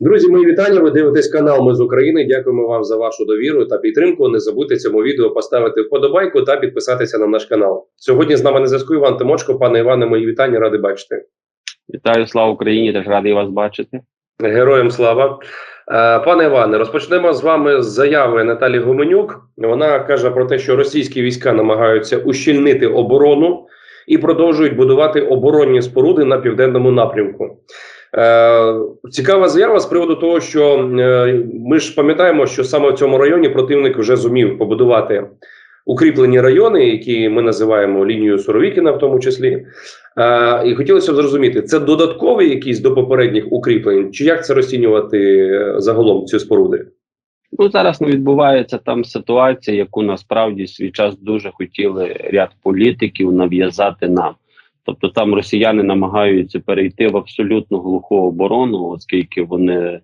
Друзі, мої вітання. Ви дивитесь канал Ми з України. Дякуємо вам за вашу довіру та підтримку. Не забудьте цьому відео поставити вподобайку та підписатися на наш канал. Сьогодні з нами на зв'язку Іван Тимочко. Пане Іване, мої вітання, радий бачити. Вітаю, слава Україні! Теж радий вас бачити. Героям слава. Е, Пане Іване, розпочнемо з вами з заяви Наталі Гуменюк. Вона каже про те, що російські війська намагаються ущільнити оборону і продовжують будувати оборонні споруди на південному напрямку. Е, Цікава заява з приводу того, що е, ми ж пам'ятаємо, що саме в цьому районі противник вже зумів побудувати укріплені райони, які ми називаємо лінією Суровікіна, в тому числі. Е, і хотілося б зрозуміти, це додаткові якісь до попередніх укріплень, чи як це розцінювати загалом ці споруди? Ну зараз не відбувається там ситуація, яку насправді свій час дуже хотіли ряд політиків нав'язати нам. Тобто там росіяни намагаються перейти в абсолютно глуху оборону, оскільки вони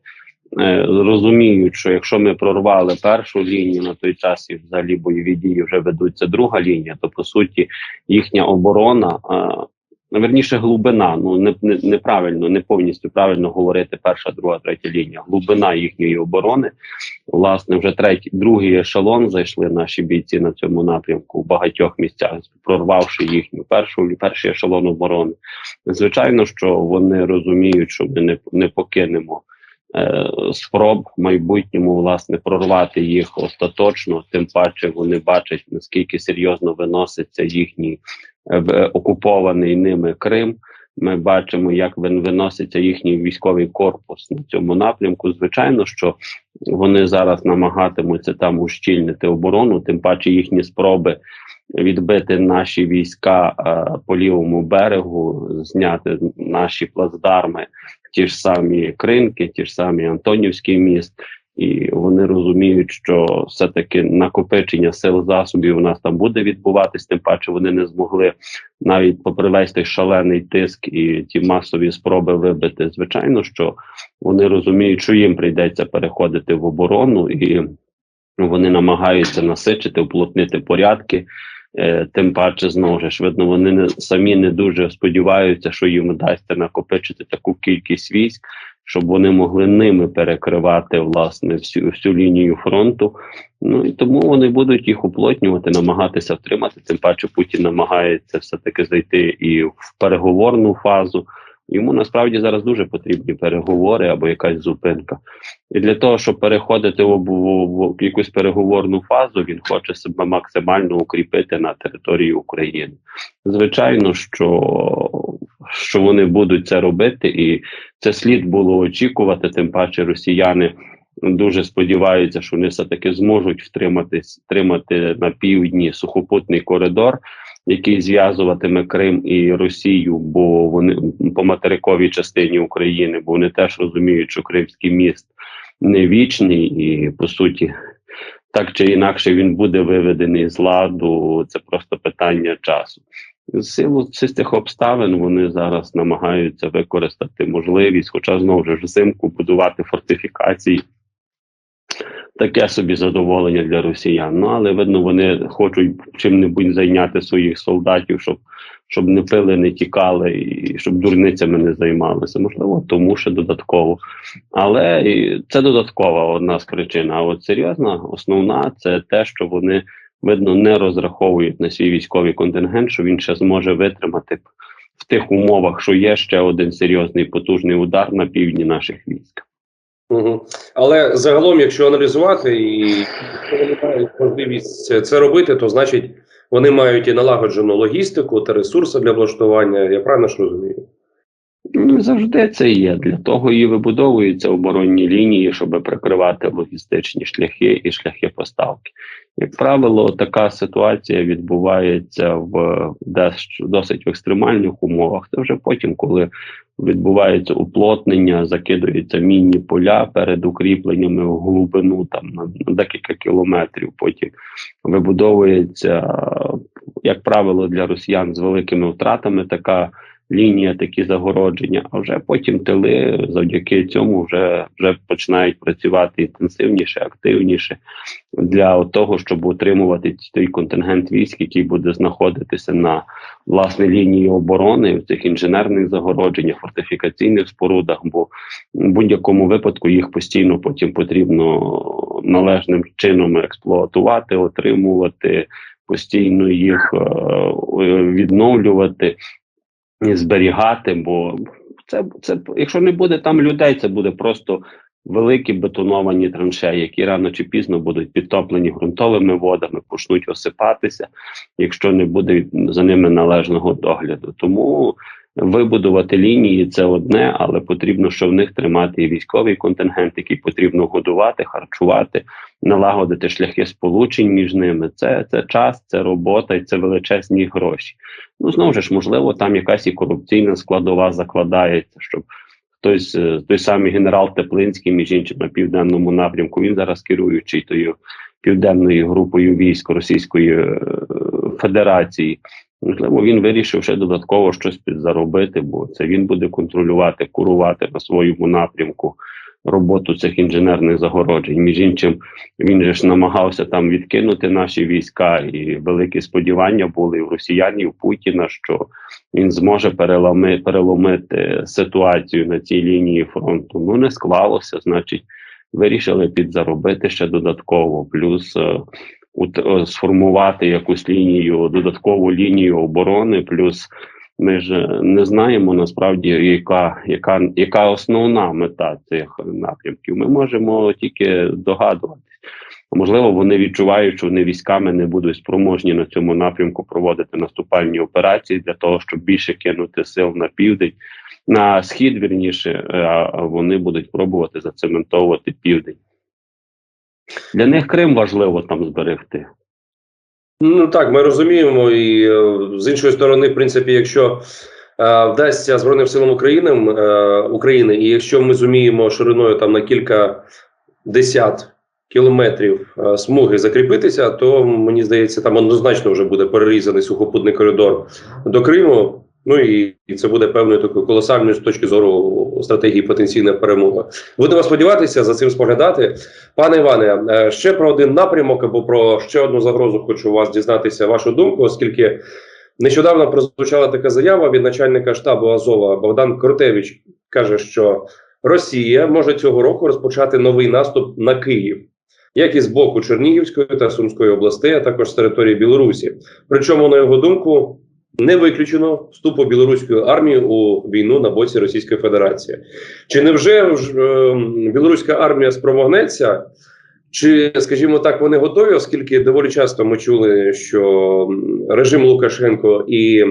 е, розуміють, що якщо ми прорвали першу лінію на той час і взагалі бойові дії вже ведуться друга лінія, то по суті їхня оборона. Е, Верніше глибина, ну не, не неправильно, не повністю правильно говорити перша, друга, третя лінія. Глибина їхньої оборони. Власне, вже третій, другий ешелон зайшли наші бійці на цьому напрямку в багатьох місцях, прорвавши їхню першу перший ешелон оборони. Звичайно, що вони розуміють, що ми не, не покинемо. е, Спроб в майбутньому власне прорвати їх остаточно, тим паче вони бачать наскільки серйозно виноситься їхній в- окупований ними Крим. Ми бачимо, як виноситься їхній військовий корпус на цьому напрямку. Звичайно, що вони зараз намагатимуться там ущільнити оборону, тим паче їхні спроби відбити наші війська е, по лівому берегу, зняти наші плацдарми, ті ж самі кринки, ті ж самі Антонівський міст. І вони розуміють, що все-таки накопичення сил засобів у нас там буде відбуватись, тим паче вони не змогли навіть попри весь той шалений тиск і ті масові спроби вибити. Звичайно, що вони розуміють, що їм прийдеться переходити в оборону, і вони намагаються насичити, уплотнити порядки. Е, тим паче знову ж видно, вони не самі не дуже сподіваються, що їм вдасться накопичити таку кількість військ, щоб вони могли ними перекривати власне всю всю лінію фронту. Ну і тому вони будуть їх уплотнювати, намагатися втримати. Тим паче Путін намагається все таки зайти і в переговорну фазу. Йому насправді зараз дуже потрібні переговори або якась зупинка. І для того, щоб переходити в, в, в якусь переговорну фазу, він хоче себе максимально укріпити на території України. Звичайно, що, що вони будуть це робити, і це слід було очікувати. Тим паче, росіяни дуже сподіваються, що вони все таки зможуть втримати на півдні сухопутний коридор. Який зв'язуватиме Крим і Росію, бо вони по материковій частині України, бо вони теж розуміють, що Кримський міст не вічний, і по суті, так чи інакше він буде виведений з ладу. Це просто питання часу. З силу цих обставин вони зараз намагаються використати можливість, хоча знову ж взимку будувати фортифікації. Таке собі задоволення для росіян. Ну але видно, вони хочуть чим-небудь зайняти своїх солдатів, щоб щоб не пили, не тікали і щоб дурницями не займалися. Можливо, тому що додатково. Але це додаткова одна з причин. А от серйозна, основна це те, що вони видно не розраховують на свій військовий контингент, що він ще зможе витримати в тих умовах, що є ще один серйозний потужний удар на півдні наших військ. Але загалом, якщо аналізувати і вони мають можливість це робити, то значить вони мають і налагоджену логістику та ресурси для влаштування. Я правильно ж розумію? Ну, завжди це є. Для того і вибудовуються оборонні лінії, щоб прикривати логістичні шляхи і шляхи поставки. Як правило, така ситуація відбувається в досить в екстремальних умовах. Це вже потім, коли відбувається уплотнення, закидуються мінні поля перед укріпленнями в глибину там на декілька кілометрів. Потім вибудовується, як правило, для росіян з великими втратами така лінія, такі загородження. А вже потім тили завдяки цьому вже вже починають працювати інтенсивніше, активніше для того, щоб утримувати той контингент військ, який буде знаходитися на власне лінії оборони в цих інженерних загородженнях, фортифікаційних спорудах. Бо в будь-якому випадку їх постійно потім потрібно належним чином експлуатувати, отримувати, постійно їх е, відновлювати зберігати. Бо це, це якщо не буде там людей, це буде просто. Великі бетоновані траншеї, які рано чи пізно будуть підтоплені ґрунтовими водами, почнуть осипатися, якщо не буде за ними належного догляду. Тому вибудувати лінії це одне, але потрібно, що в них тримати і військовий контингент, який потрібно годувати, харчувати, налагодити шляхи сполучень між ними. Це це час, це робота і це величезні гроші. Ну знову ж можливо, там якась і корупційна складова закладається, щоб. Хтось той самий генерал Теплинський, між іншим на південному напрямку, він зараз керуючий тою південною групою військ Російської Федерації. Можливо, він вирішив ще додатково щось підзаробити, бо це він буде контролювати, курувати на своєму напрямку роботу цих інженерних загороджень. Між іншим, він же ж намагався там відкинути наші війська, і великі сподівання були і в росіянів у Путіна, що він зможе переломи, переломити ситуацію на цій лінії фронту. Ну не склалося, значить, вирішили підзаробити ще додатково. Плюс сформувати якусь лінію, додаткову лінію оборони. Плюс ми ж не знаємо насправді, яка яка, яка основна мета цих напрямків. Ми можемо тільки догадуватись. Можливо, вони відчувають, що вони військами не будуть спроможні на цьому напрямку проводити наступальні операції для того, щоб більше кинути сил на південь, на схід вірніше, вони будуть пробувати зацементовувати південь. Для них Крим важливо там зберегти. Ну так, ми розуміємо, і е, з іншої сторони, в принципі, якщо е, вдасться Збройним силам України е, України, і якщо ми зуміємо шириною там на кілька десят кілометрів е, смуги закріпитися, то мені здається, там однозначно вже буде перерізаний сухопутний коридор до Криму. Ну і, це буде певною такою колосальною з точки зору стратегії потенційна перемога. Будемо сподіватися за цим споглядати. Пане Іване, е, ще про один напрямок або про ще одну загрозу хочу у вас дізнатися вашу думку, оскільки нещодавно прозвучала така заява від начальника штабу Азова Богдан Крутевич каже, що Росія може цього року розпочати новий наступ на Київ. Як і з боку Чернігівської та Сумської областей, а також з території Білорусі. Причому, на його думку, не виключено вступу білоруської армії у війну на боці Російської Федерації. Чи не вже е, білоруська армія спромогнеться? Чи, скажімо так, вони готові, оскільки доволі часто ми чули, що режим Лукашенко і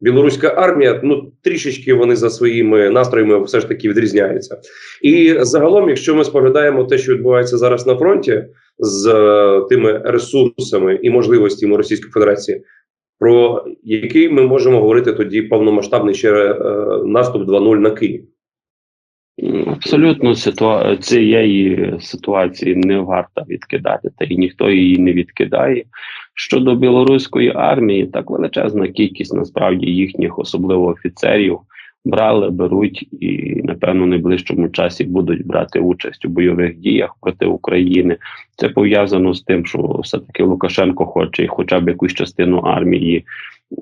білоруська армія ну трішечки вони за своїми настроями все ж таки відрізняються. І загалом, якщо ми споглядаємо те, що відбувається зараз на фронті з е, тими ресурсами і можливостями Російської Федерації, про який ми можемо говорити тоді повномасштабний ще е, наступ 2.0 на Київ. Абсолютно ситуа... цієї ситуації не варто відкидати, та і ніхто її не відкидає. Щодо білоруської армії, так величезна кількість насправді їхніх, особливо офіцерів, брали, беруть і напевно в найближчому часі будуть брати участь у бойових діях проти України. Це пов'язано з тим, що все таки Лукашенко хоче, хоча б якусь частину армії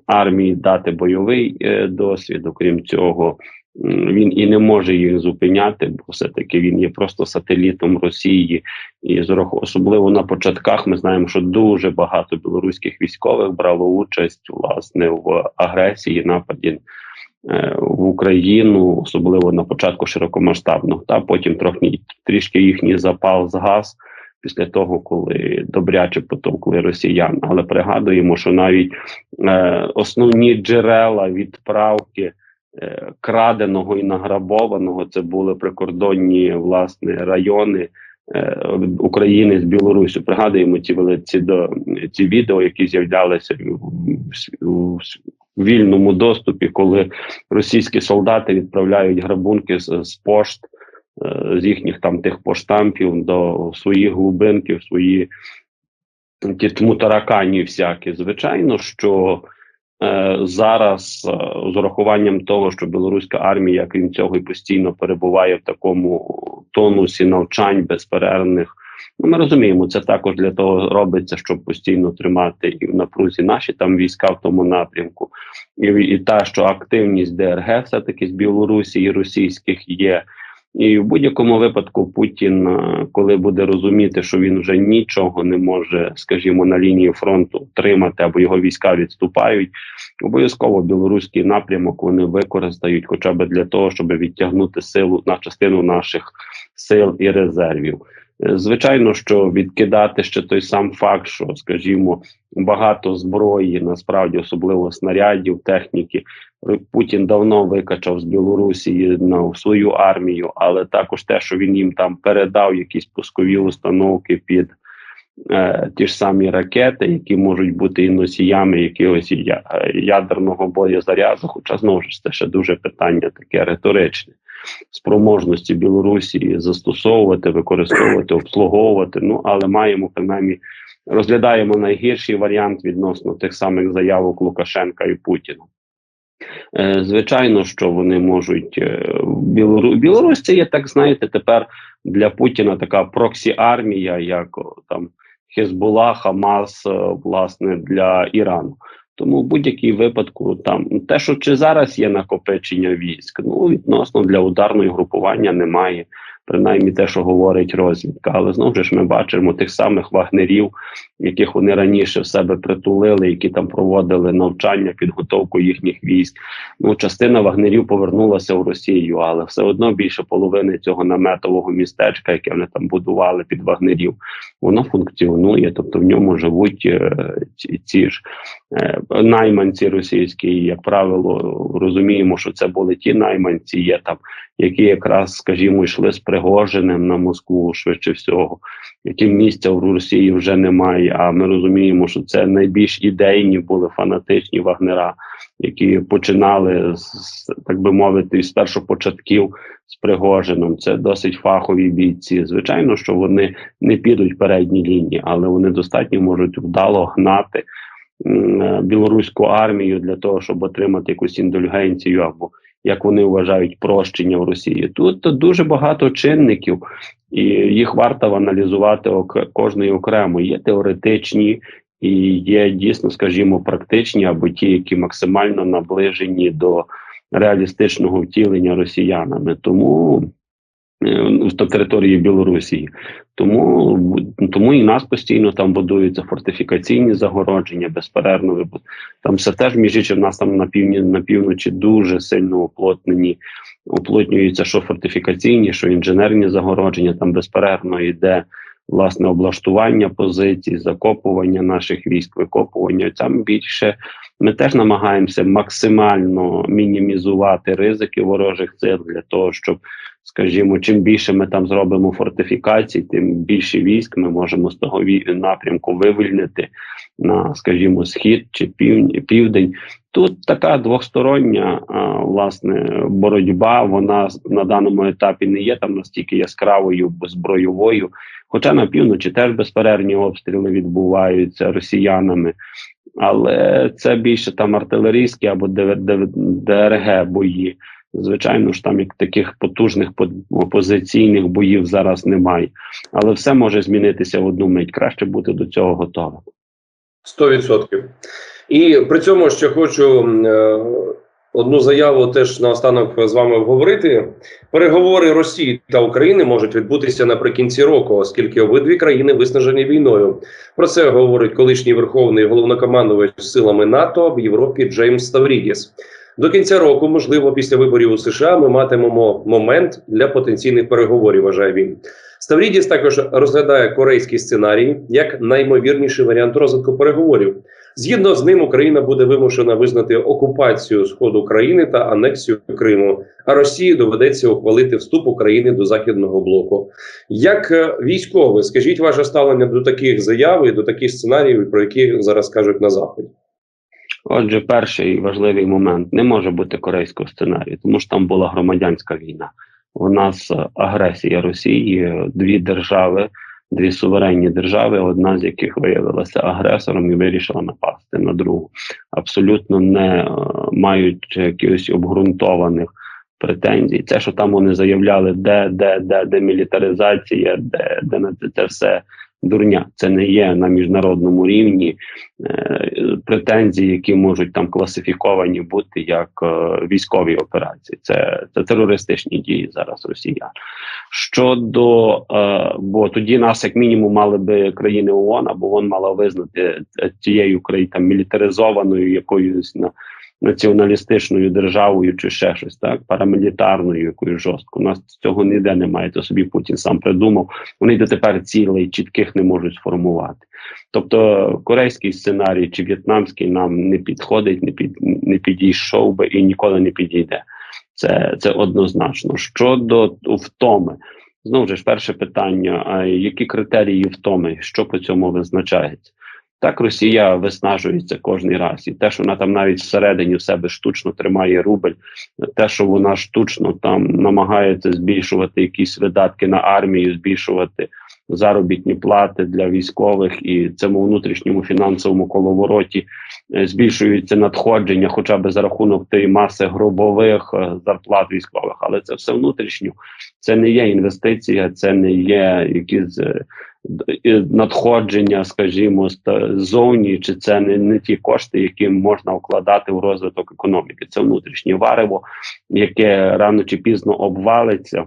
армії дати бойовий е, досвід. Окрім цього, він і не може їх зупиняти, бо все таки він є просто сателітом Росії, і особливо на початках ми знаємо, що дуже багато білоруських військових брало участь власне в агресії нападі в Україну, особливо на початку широкомасштабного, та потім трохи трішки їхній запал згас після того, коли добряче потовкли росіян. Але пригадуємо, що навіть е, основні джерела відправки. Е, краденого і награбованого це були прикордонні власне райони е, України з Білорусі. Пригадуємо ці ці, до ці відео, які з'являлися в, в, вільному доступі, коли російські солдати відправляють грабунки з, з пошт е, з їхніх там тих поштампів до своїх глибинків, свої ті таракані всякі. Звичайно, що зараз е, з урахуванням того, що білоруська армія, крім цього, і постійно перебуває в такому тонусі навчань безперервних. Ну, ми розуміємо, це також для того робиться, щоб постійно тримати і в напрузі наші там війська в тому напрямку, і, і та, що активність ДРГ все таки з Білорусі і російських є. І в будь-якому випадку Путін, е, коли буде розуміти, що він вже нічого не може, скажімо, на лінії фронту тримати або його війська відступають, обов'язково білоруський напрямок вони використають, хоча б для того, щоб відтягнути силу на частину наших сил і резервів. Е, Звичайно, що відкидати ще той сам факт, що, скажімо, багато зброї, насправді, особливо снарядів, техніки, Путін давно викачав з Білорусі на свою армію, але також те, що він їм там передав якісь пускові установки під е, ті ж самі ракети, які можуть бути і носіями якогось е, ядерного боєзаряду. Хоча знову ж це ще дуже питання таке риторичне. Спроможності Білорусі застосовувати, використовувати, обслуговувати. Ну але маємо принаймні розглядаємо найгірший варіант відносно тих самих заявок Лукашенка і Путіна. Е, Звичайно, що вони можуть Білору... Білорусь це є так, знаєте, тепер для Путіна така проксі-армія, як там Хезбула, Хамас, е, власне, для Ірану. Тому в будь-якій випадку там те, що чи зараз є накопичення військ, ну відносно для ударної групування немає. Принаймні те, що говорить розвідка, але знову ж ми бачимо тих самих вагнерів, яких вони раніше в себе притулили, які там проводили навчання, підготовку їхніх військ. Ну, частина вагнерів повернулася в Росію, але все одно більше половини цього наметового містечка, яке вони там будували під вагнерів, воно функціонує. Тобто в ньому живуть е, ці, ці ж е, найманці російські. Як правило, розуміємо, що це були ті найманці, є там, які якраз, скажімо, йшли з Пригожиним на Москву швидше всього, яким місця в Росії вже немає. А ми розуміємо, що це найбільш ідейні були фанатичні вагнера, які починали з так би мовити, з першопочатків з Пригожином. Це досить фахові бійці. Звичайно, що вони не підуть передні лінії, але вони достатньо можуть вдало гнати білоруську армію для того, щоб отримати якусь індульгенцію або як вони вважають прощення в Росії. Тут дуже багато чинників, і їх варто аналізувати кожної окремо. Є теоретичні і є дійсно, скажімо, практичні або ті, які максимально наближені до реалістичного втілення росіянами. Тому е, в території Білорусі. Тому тому і нас постійно там будуються фортифікаційні загородження, безперервно вибуд. Там все теж між іншим, в нас там на півдні на півночі дуже сильно оплотнені, оплотнюються що фортифікаційні, що інженерні загородження. Там безперервно йде власне облаштування позицій, закопування наших військ, викопування. Там більше ми теж намагаємося максимально мінімізувати ризики ворожих сил для того, щоб скажімо, чим більше ми там зробимо фортифікацій, тим більше військ ми можемо з того напрямку вивільнити на, скажімо, схід чи пів, південь. Тут така двостороння власне боротьба. Вона на даному етапі не є там настільки яскравою збройовою. Хоча на півночі теж безперервні обстріли відбуваються росіянами. Але це більше там артилерійські або ДРГ бої. Звичайно ж, там як таких потужних опозиційних боїв зараз немає, але все може змінитися в одну мить. Краще бути до цього готовим. 100%. І при цьому ще хочу е, одну заяву теж наостанок з вами обговорити. Переговори Росії та України можуть відбутися наприкінці року, оскільки обидві країни виснажені війною. Про це говорить колишній верховний головнокомандувач силами НАТО в Європі Джеймс Ставрідіс. До кінця року, можливо, після виборів у США, ми матимемо момент для потенційних переговорів. Вважає він. Ставрідіс також розглядає корейський сценарій як наймовірніший варіант розвитку переговорів. Згідно з ним, Україна буде вимушена визнати окупацію сходу країни та анексію Криму. А Росії доведеться ухвалити вступ України до західного блоку. Як е, військовий, скажіть ваше ставлення до таких заяв і до таких сценаріїв, про які зараз кажуть на заході? Отже, перший важливий момент не може бути корейського сценарію, тому що там була громадянська війна. У нас е, агресія Росії, е, дві держави дві суверенні держави, одна з яких виявилася агресором і вирішила напасти на другу, абсолютно не е, мають якихось обґрунтованих претензій. Це, що там вони заявляли, де, де, де демілітаризація, де, де на це все дурня. Це не є на міжнародному рівні е, претензії, які можуть там класифіковані бути як е, військові операції. Це, це терористичні дії зараз росіян. Щодо е, бо тоді нас, як мінімум, мали би країни ООН, або ООН мала визнати цією країною мілітаризованою якоюсь на націоналістичною державою чи ще щось, так парамілітарною, якою жорстко. У нас цього ніде немає. То собі Путін сам придумав. Вони дотепер цілей чітких не можуть сформувати. Тобто корейський сценарій чи в'єтнамський нам не підходить, не під не підійшов би і ніколи не підійде. Це це однозначно. Щодо втоми, знову ж перше питання: а які критерії втоми, що по цьому визначається? Так Росія виснажується кожний раз, і те, що вона там навіть всередині в себе штучно тримає рубль, те, що вона штучно там намагається збільшувати якісь видатки на армію, збільшувати заробітні плати для військових і цьому внутрішньому фінансовому коловороті збільшуються надходження, хоча б за рахунок тієї маси гробових е, зарплат військових, але це все внутрішньо. Це не є інвестиція, це не є якісь е, надходження, скажімо, ззовні, чи це не, не ті кошти, які можна вкладати у розвиток економіки. Це внутрішнє варево, яке рано чи пізно обвалиться.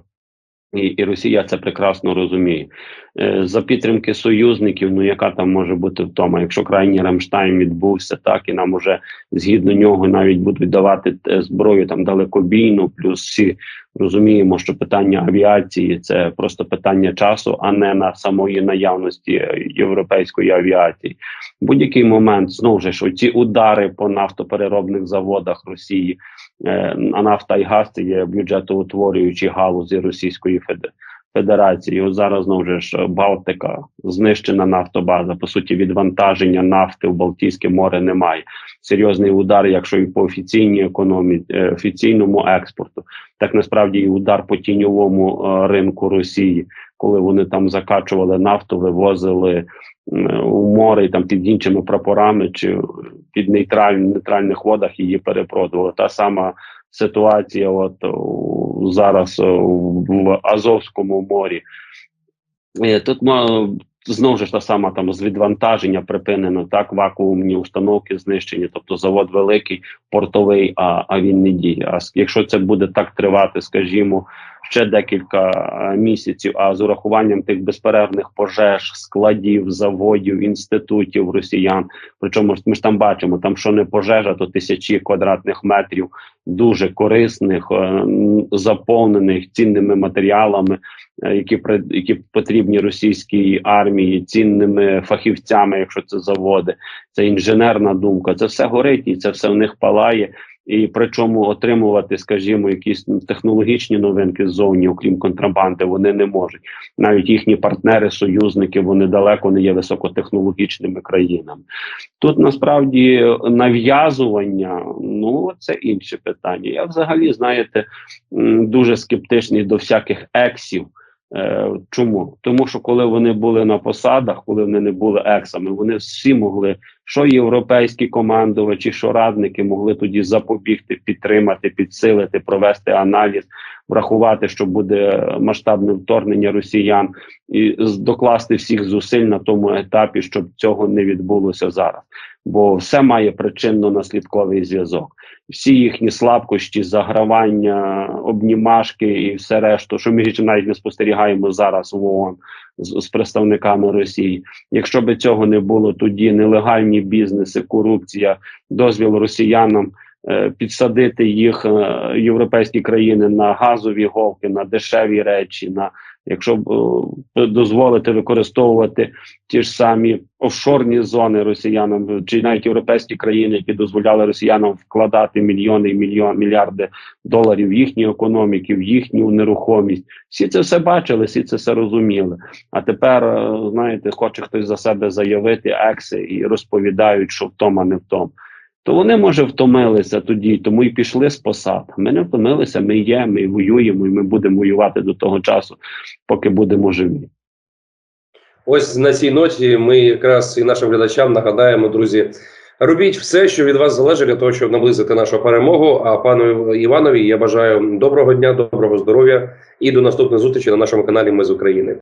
І і Росія це прекрасно розуміє. Е, За підтримки союзників, ну яка там може бути втома? Якщо крайній Рамштайн відбувся, так і нам уже згідно нього навіть будуть давати е, зброю там далекобійну, плюс всі розуміємо, що питання авіації це просто питання часу, а не на самої наявності європейської авіації. Будь-який момент знову ж оці удари по нафтопереробних заводах Росії, а нафта і газ це є бюджетоутворюючі галузі Російської Федерації. Ось зараз знову ж Балтика знищена нафтобаза. По суті, відвантаження нафти в Балтійське море немає. Серйозний удар, якщо і по офіційній економіці, е, офіційному експорту, так насправді і удар по тіньовому е, ринку Росії, коли вони там закачували нафту, вивозили у море і там під іншими прапорами чи під нейтраль, нейтральних водах її перепродували. Та сама ситуація, от зараз в Азовському морі. Тут знову ж та сама там з відвантаження припинено так, вакуумні установки знищені, тобто завод великий, портовий, а а він не діє. А якщо це буде так тривати, скажімо, ще декілька місяців, а з урахуванням тих безперервних пожеж, складів, заводів, інститутів росіян, причому ми ж там бачимо, там що не пожежа, то тисячі квадратних метрів дуже корисних, е, заповнених цінними матеріалами. Е, які які потрібні російській армії, цінними фахівцями, якщо це заводи, це інженерна думка. Це все горить і це все в них палає. І причому отримувати, скажімо, якісь технологічні новинки ззовні, окрім контрабанди, вони не можуть. Навіть їхні партнери, союзники, вони далеко не є високотехнологічними країнами. Тут насправді нав'язування, ну це інше питання. Я взагалі знаєте дуже скептичний до всяких ексів. Е, чому? Тому що коли вони були на посадах, коли вони не були ексами, вони всі могли, що європейські командувачі, що радники могли тоді запобігти, підтримати, підсилити, провести аналіз, врахувати, що буде масштабне вторгнення росіян, і докласти всіх зусиль на тому етапі, щоб цього не відбулося зараз. Бо все має причинно-наслідковий зв'язок всі їхні слабкості, загравання, обнімашки і все решту, що ми навіть не спостерігаємо зараз в ООН з, з представниками Росії. Якщо би цього не було, тоді нелегальні бізнеси, корупція, дозвіл росіянам. Е, підсадити їх е, європейські країни на газові голки, на дешеві речі, на якщо е, дозволити використовувати ті ж самі офшорні зони росіянам, чи навіть європейські країни, які дозволяли росіянам вкладати мільйони і мільйон мільярди доларів в їхні економіки, в їхню нерухомість, всі це все бачили, всі це все розуміли. А тепер знаєте, хоче хтось за себе заявити екси і розповідають, що втома не втом то вони може втомилися тоді, тому і пішли з посад. Ми не втомилися, ми є, ми воюємо, і ми будемо воювати до того часу, поки будемо живі. ось на цій ноті ми якраз і нашим глядачам нагадаємо, друзі. Робіть все, що від вас залежить для того, щоб наблизити нашу перемогу. А пану Іванові я бажаю доброго дня, доброго здоров'я і до наступної зустрічі на нашому каналі Ми з України.